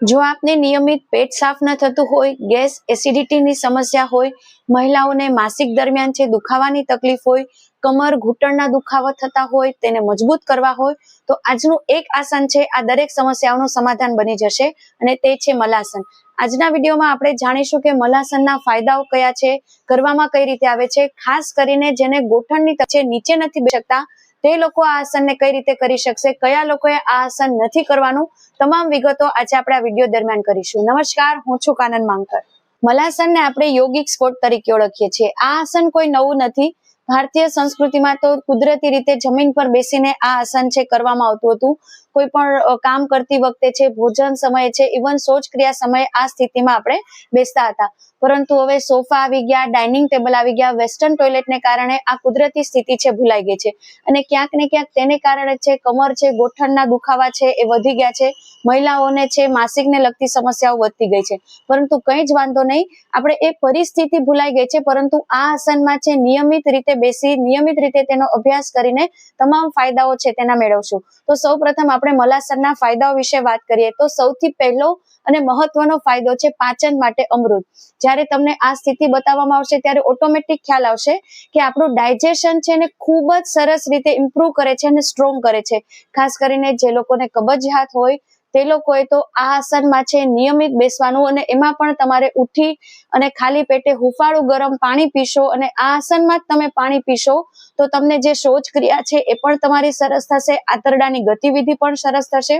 જો આપને નિયમિત પેટ સાફ ન થતું હોય, ગેસ એસિડિટીની સમસ્યા હોય, મહિલાઓને માસિક દરમિયાન છે દુખાવાની તકલીફ હોય, કમર ઘૂંટણના દુખાવા થતા હોય, તેને મજબૂત કરવા હોય, તો આજનું એક આસન છે, આ દરેક સમસ્યાઓનું સમાધાન બની જશે અને તે છે મલાસન. આજના વિડીયોમાં આપણે જાણીશું કે મલાસનના ફાયદાઓ કયા છે, કરવામાં કઈ રીતે આવે છે, ખાસ કરીને જેને ગોઠણની છે, નીચે નથી બેસી શકતા તે લોકો આ આસનને કઈ રીતે કરી શકશે, કયા લોકોએ આ આસન નથી કરવાનું, તમામ વિગતો આજે આપણે આ વીડિયો દરમિયાન કરીશું. નમસ્કાર, હું છું કાનન માંકર મલાસનને આપણે યોગિક સ્પોર્ટ તરીકે ઓળખીએ છીએ. આ આસન કોઈ નવું નથી. ભારતીય સંસ્કૃતિમાં તો કુદરતી રીતે જમીન પર બેસીને આ આસન છે કરવામાં આવતું હતું. કોઈ પણ કામ કરતી વખતે છે, ભોજન સમયે છે ઇવન શૌચક્રિયા સમયે આ સ્થિતિમાં આપણે બેસતા હતા. પરંતુ હવે સોફા આવી ગયા, ડાઇનિંગ ટેબલ આવી ગયા, વેસ્ટર્ન ટોયલેટને કારણે આ કુદરતી સ્થિતિ છે, ભૂલાઈ ગઈ છે. અને ક્યાંક ને ક્યાંક તેને કારણે છે, કમર છે, ગોઠણના દુખાવા છે, એ વધી ગયા છે. મહિલાઓને છે, માસિકને લગતી સમસ્યાઓ વધતી ગઈ છે. પરંતુ કંઈ જ વાંધો નહીં, આપણે એ પરિસ્થિતિ ભૂલાઈ ગઈ છે, પરંતુ આ આસનમાં છે, નિયમિત રીતે બેસી, નિયમિત રીતે તેનો અભ્યાસ કરીને તમામ ફાયદાઓ છે, તેના મેળવશું. તો સૌ પ્રથમ આપણે મલાસરના ફાયદાઓ વિશે વાત કરીએ તો સૌથી પહેલો અને મહત્વનો ફાયદો છે પાચન માટે અમૃત. જ્યારે તમને આ સ્થિતિ બતાવવામાં આવશે ત્યારે ઓટોમેટિક ખ્યાલ આવશે કે આપણું ડાયજેશન છે ને ખૂબ જ સરસ રીતે ઇમ્પ્રુવ કરે છે અને સ્ટ્રોંગ કરે છે. ખાસ કરીને જે લોકોને કબજિયાત હોય તે લોકોએ તો આ આસનમાં છે નિયમિત બેસવાનું અને એમાં પણ તમારે ઉઠી અને ખાલી પેટે હુફાળું ગરમ પાણી પીશો અને આ આસનમાં જ તમે પાણી પીશો તો તમને જે શૌચ ક્રિયા છે એ પણ તમારી સરસ થશે, આંતરડાની ગતિવિધિ પણ સરસ થશે.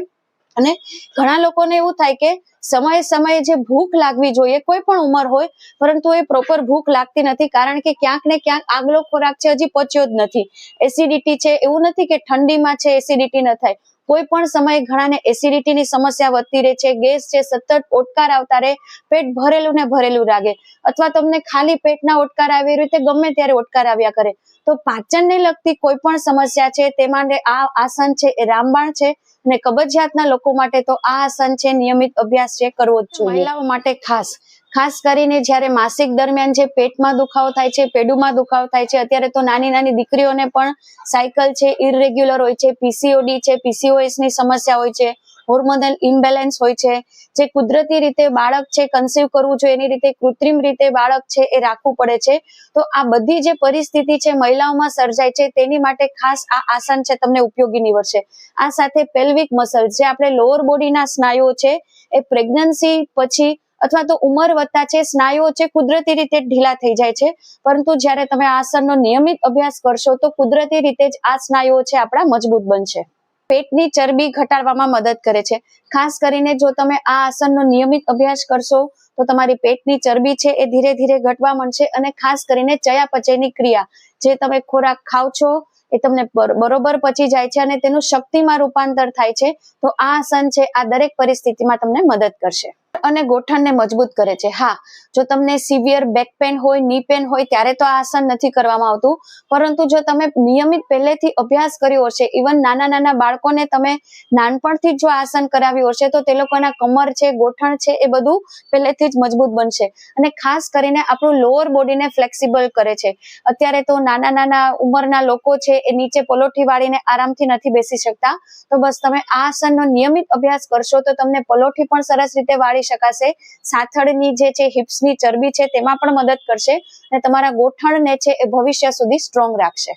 અને ઘણા લોકોને એવું થાય કે સમયે સમયે જે ભૂખ લાગવી જોઈએ, કોઈ પણ ઉંમર હોય, પરંતુ એ પ્રોપર ભૂખ લાગતી નથી, કારણ કે ક્યાંક ને ક્યાંક આગલો ખોરાક છે હજી પચ્યો જ નથી. એસિડિટી છે, એવું નથી કે ઠંડીમાં છે એસિડિટી ન થાય. કોઈ પણ સમયે ઘણાને એસિડિટીની સમસ્યા વધતી રહે છે, ગેસ છે, સતત ઓટકાર આવતા રહે, પેટ ભરેલું ને ભરેલું લાગે અથવા તમને ખાલી પેટના ઓટકાર આવે એ રીતે ગમે ત્યારે ઓટકાર આવ્યા કરે. તો પાચનને લગતી કોઈ પણ સમસ્યા છે તે માટે આ આસન છે એ રામબાણ છે અને કબજિયાતના લોકો માટે તો આ આસન છે નિયમિત અભ્યાસ છે કરવો જ જોઈએ. મહિલાઓ માટે ખાસ. ખાસ કરીને જ્યારે માસિક દરમિયાન જે પેટમાં દુખાવો થાય છે પેડુમાં દુખાવો થાય છે અત્યારે તો નાની નાની દીકરીઓને પણ સાયકલ છે ઇરેગ્યુલર હોય છે પીસીઓડી છે પીસીઓએસની સમસ્યા હોય છે. હોર્મોનલ ઇમ્બેલેન્સ હોય છે, જે કુદરતી રીતે બાળક છે કન્સીવ કરવું જોઈએ, એની રીતે કૃત્રિમ રીતે બાળક છે એ રાખવું પડે છે. તો આ બધી જે પરિસ્થિતિ છે મહિલાઓમાં સર્જાય છે, તેની માટે ખાસ આ આસન છે તમને ઉપયોગી નીવડશે. આ સાથે પેલ્વિક મસલ જે આપણે લોઅર બોડીના સ્નાયુઓ છે, એ પ્રેગ્નન્સી પછી અથવા તો ઉંમર વધતા છે, સ્નાયુઓ છે કુદરતી રીતે ઢીલા થઈ જાય છે. પરંતુ જ્યારે તમે આસનનો નિયમિત અભ્યાસ કરશો, તો કુદરતી રીતે જ આ સ્નાયુઓ છે આપણા મજબૂત બનશે. પેટની ચરબી ઘટાડવામાં મદદ કરે છે. ખાસ કરીને જો તમે આ આસનનો નિયમિત અભ્યાસ કરશો, તો તમારી પેટની ચરબી છે એ ધીરે ધીરે ઘટવા માંડશે અને ખાસ કરીને ચયાપચયની ક્રિયા. જે તમે ખોરાક ખાવ છો, એ તમને બરોબર પચી જાય છે અને તેનું શક્તિમાં રૂપાંતર થાય છે, તો આ આસન છે આ દરેક પરિસ્થિતિમાં તમને મદદ કરશે. અને ગોઠણને મજબૂત કરે છે. હા, જો તમને સિવિયર બેક પેન હોય, ની પેન હોય, ત્યારે તો આ આસન નથી કરવામાં આવતું. પરંતુ જો તમે નિયમિત પહેલેથી અભ્યાસ કર્યો હશે, ઇવન નાના નાના બાળકોને તમે નાનપણથી જો આસન કરાવ્યું હશે, તો તે લોકોના કમર છે, ગોઠણ છે, એ બધું પહેલેથી જ મજબૂત બનશે. અને ખાસ કરીને આપણું લોઅર બોડીને ફ્લેક્સિબલ કરે છે. અત્યારે તો નાના નાના ઉંમરના લોકો છે, એ નીચે પલોઠી વાળીને આરામથી નથી બેસી શકતા. તો બસ તમે આ આસનનો નિયમિત અભ્યાસ કરશો, તો તમને પલોઠી પણ સરસ રીતે વાળી શકાશે. સાથળની જે છે હિપ્સની ચરબી છે, તેમાં પણ મદદ કરશે અને તમારા ગોઠણને છે, એ ભવિષ્ય સુધી સ્ટ્રોંગ રાખશે.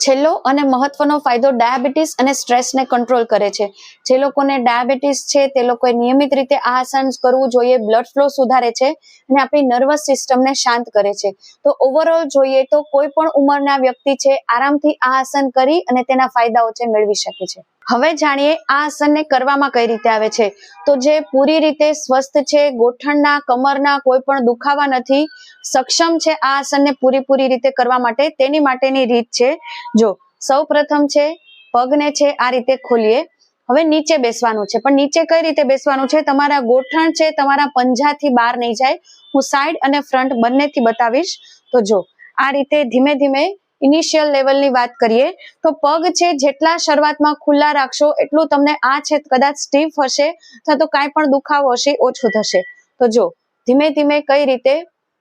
છેલ્લો અને મહત્વનો ફાયદો ડાયાબિટીસ અને સ્ટ્રેસને કંટ્રોલ કરે છે. જે લોકોને ડાયાબિટીસ છે, તે લોકોએ નિયમિત રીતે આ આસન કરવું જોઈએ બ્લડ ફ્લો સુધારે છે અને આપણી નર્વસ સિસ્ટમને શાંત કરે છે. તો ઓવરઓલ જોઈએ તો કોઈ પણ ઉંમરના વ્યક્તિ છે, આરામથી આ આસન કરી અને તેના ફાયદાઓ છે, મેળવી શકે છે. હવે જાણીએ આ આસનને કરવામાં કઈ રીતે આવે છે? તો જે પૂરી રીતે સ્વસ્થ છે, ગોઠણના, કમરના કોઈ પણ દુખાવા નથી, સક્ષમ છે આ આસનને પૂરેપૂરી રીતે કરવા માટે, તેની માટેની રીત છે. જો સૌ પ્રથમ છે, પગને છે, આ રીતે ખોલીએ. હવે નીચે બેસવાનું છે. પણ નીચે કઈ રીતે બેસવાનું છે? તમારા ગોઠણ છે, તમારા પંજાથી બહાર નહીં જાય. હું સાઈડ અને ફ્રન્ટ બંનેથી બતાવીશ. તો જો, આ રીતે ધીમે ધીમે ઇનિશિયલ લેવલની વાત કરીએ, તો પગ છે જેટલા શરૂઆતમાં ખુલ્લા રાખશો, એટલું તમને આ છે કદાચ સ્ટીફ હશે, અથવા તો કાંઈ પણ દુખાવો હશે ઓછું થશે. તો જો, ધીમે ધીમે કઈ રીતે,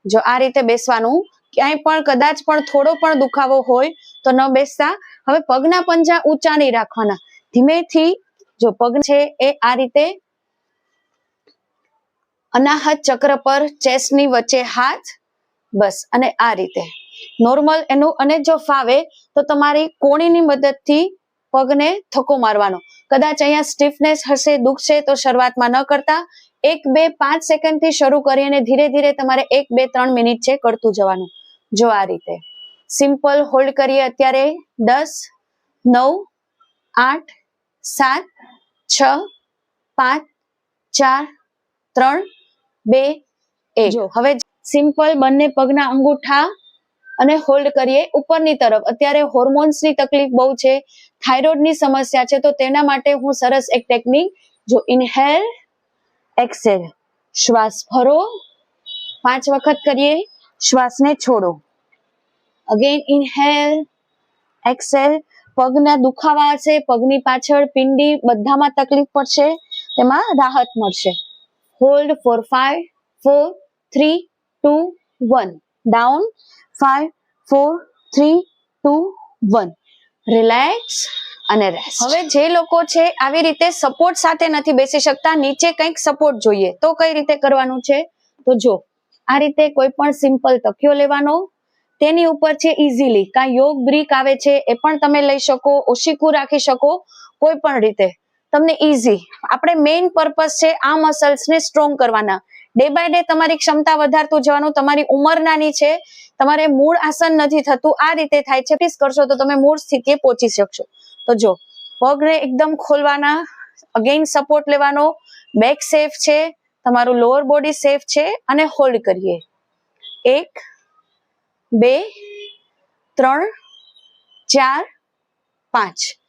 જો આ રીતે બેસવાનું, ક્યાંય પણ કદાચ પણ થોડો પણ દુખાવો હોય, તો ન બેસતા. હવે પગના પંજા ઊંચા નહીં રાખવાના. ધીમેથી, જો પગ છે એ આ રીતે અનાહત ચક્ર પર ચેસ્ટની વચ્ચે હાથ, બસ, અને આ રીતે. નોર્મલ એનું અને જો ફાવે તો તમારી કોણીની મદદથી પગને થકો મારવાનો. કદાચ અહીંયા સ્ટીફનેસ હશે દુખશે તો શરૂઆતમાં ન કરતા. એક બે પાંચ સેકન્ડથી શરૂ કરી અને ધીરે ધીરે તમારે એક બે ત્રણ મિનિટ છે કરતું જવાનું. જો આ રીતે. સિમ્પલ હોલ્ડ કરીએ અત્યારે. દસ નવ આઠ સાત છ પાંચ ચાર ત્રણ બે એક. જો. હવે સિમ્પલ બંને પગના અંગૂઠા અને હોલ્ડ કરીએ ઉપરની તરફ. અત્યારે હોર્મોન્સની તકલીફ બહુ છે થાઇરોઇડની સમસ્યા છે, તો તેના માટે હું સરસ એક ટેકનિક જો ઇનહેલ એક્સેલ શ્વાસ ભરો પાંચ વખત કરીએ, શ્વાસને છોડો. અગેન ઇનહેલ એક્સેલ પગના દુખાવા હશે પગની પાછળ પિંડી બધામાં તકલીફ પડશે, તેમાં રાહત મળશે. Hold four five four three two one down five four three two one relax અને રેસ્ટ હવે જે લોકો છે આવી રીતે સપોર્ટ સાથે નથી બેસી શકતા. નીચે કંઈક સપોર્ટ જોઈએ. તો કઈ રીતે કરવાનું છે? તો જો આ રીતે કોઈ પણ સિમ્પલ તકિયો લેવાનો. તેની ઉપર છે ઇઝીલી કા યોગ બ્રિક આવે છે એ પણ તમે લઈ શકો ઓશિકુ રાખી શકો કોઈ પણ રીતે. તમને ઇઝી આપણે મેઇન પર્પસ છે આ મસલ્સને સ્ટ્રોંગ કરવાના. ડે બાય ડે તમારી ક્ષમતા વધારતું જવાનું તમારી ઉંમર નાની છે તમારે મૂળ આસન નથી થતું, આ રીતે થાય છે. કરશો તો તમે મૂળ સ્થિતિએ પહોંચી શકશો. તો જો, પગને એકદમ ખોલવાના અગેઇન સપોર્ટ લેવાનો બેક સેફ છે, તમારું લોઅર બોડી સેફ છે, અને હોલ્ડ કરીએ. એક, બે, ત્રણ, ચાર, પાંચ.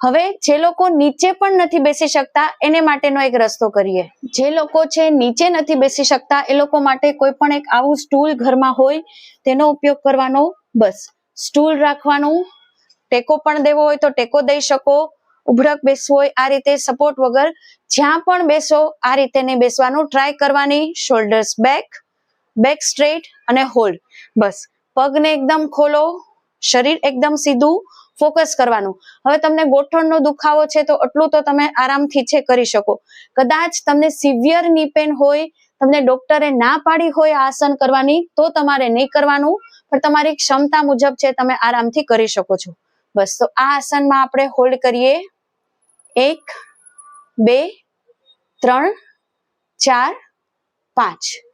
હવે જે લોકો નીચે પણ નથી બેસી શકતા, એને માટેનો એક રસ્તો કરીએ. જે લોકો છે નીચે નથી બેસી શકતા, એ લોકો માટે કોઈ પણ એક આવું સ્ટૂલ ઘરમાં હોય, તેનો ઉપયોગ કરવાનો બસ. સ્ટૂલ રાખવાનું, ટેકો પણ દેવો હોય તો ટેકો દઈ શકો. ઉભરક બેસવું હોય આ રીતે સપોર્ટ વગર જ્યાં પણ બેસો, આ રીતે બેસવાનું. ટ્રાય કરવાની શોલ્ડર્સ બેક બેક સ્ટ્રેટ અને હોલ્ડ બસ. પગને એકદમ ખોલો, શરીર એકદમ સીધું ફોકસ કરવાનું. હવે તમને ગોઠણનો દુખાવો છે તો એટલું તો તમે આરામથી છે કરી શકો. કદાચ તમને સિવિયરની પેન હોય, તમને ડોક્ટરે ના પાડી હોય આસન કરવાની, તો તમારે નહીં કરવાનું, પણ તમારી ક્ષમતા મુજબ છે તમે આરામથી કરી શકો છો. બસ, તો આ આસનમાં આપણે હોલ્ડ કરીએ. એક, બે, ત્રણ, ચાર, પાંચ.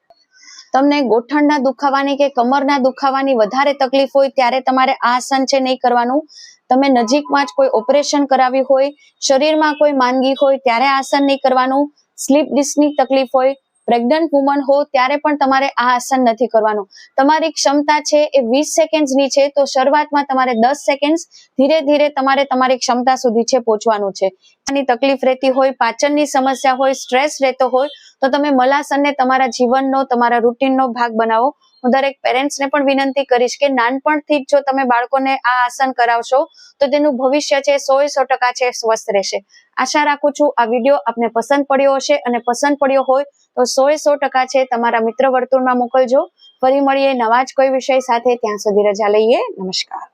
તમને ગોઠણના દુખાવાની કે કમરના દુખાવાની વધારે તકલીફ હોય ત્યારે તમારે આ આસન છે નહીં કરવાનું. તમે નજીકમાં જ કોઈ ઓપરેશન કરાવ્યું હોય, શરીરમાં કોઈ માંદગી હોય ત્યારે આસન નહીં કરવાનું. સ્લીપ ડિસ્કની તકલીફ હોય પ્રેગ્નન્ટ વુમન હો, ત્યારે પણ તમારે આ આસન નથી કરવાનું. તમારી ક્ષમતા છે એ વીસ સેકન્ડની છે, તો શરૂઆતમાં તમારે દસ સેકન્ડ ધીરે ધીરે તમારે તમારી ક્ષમતા સુધી છે પહોંચવાનું છે. તકલીફ રહેતી હોય, પાચનની સમસ્યા હોય, સ્ટ્રેસ રહેતો હોય, તો તમે મલાસનને તમારા જીવનનો, તમારા રૂટીનનો ભાગ બનાવો. હું દરેક પેરેન્ટ્સને પણ વિનંતી કરીશ કે નાનપણથી જ જો તમે બાળકોને આ આસન કરાવશો, તો તેનું ભવિષ્ય છે સો સો ટકા છે સ્વસ્થ રહેશે. આશા રાખું છું આ વીડિયો આપને પસંદ પડ્યો હશે અને પસંદ પડ્યો હોય તો સો એ સો ટકા છે તમારા મિત્ર વર્તુળમાં મોકલજો. ફરી મળીએ નવા જ કોઈ વિષય સાથે. ત્યાં સુધી રજા લઈએ. નમસ્કાર.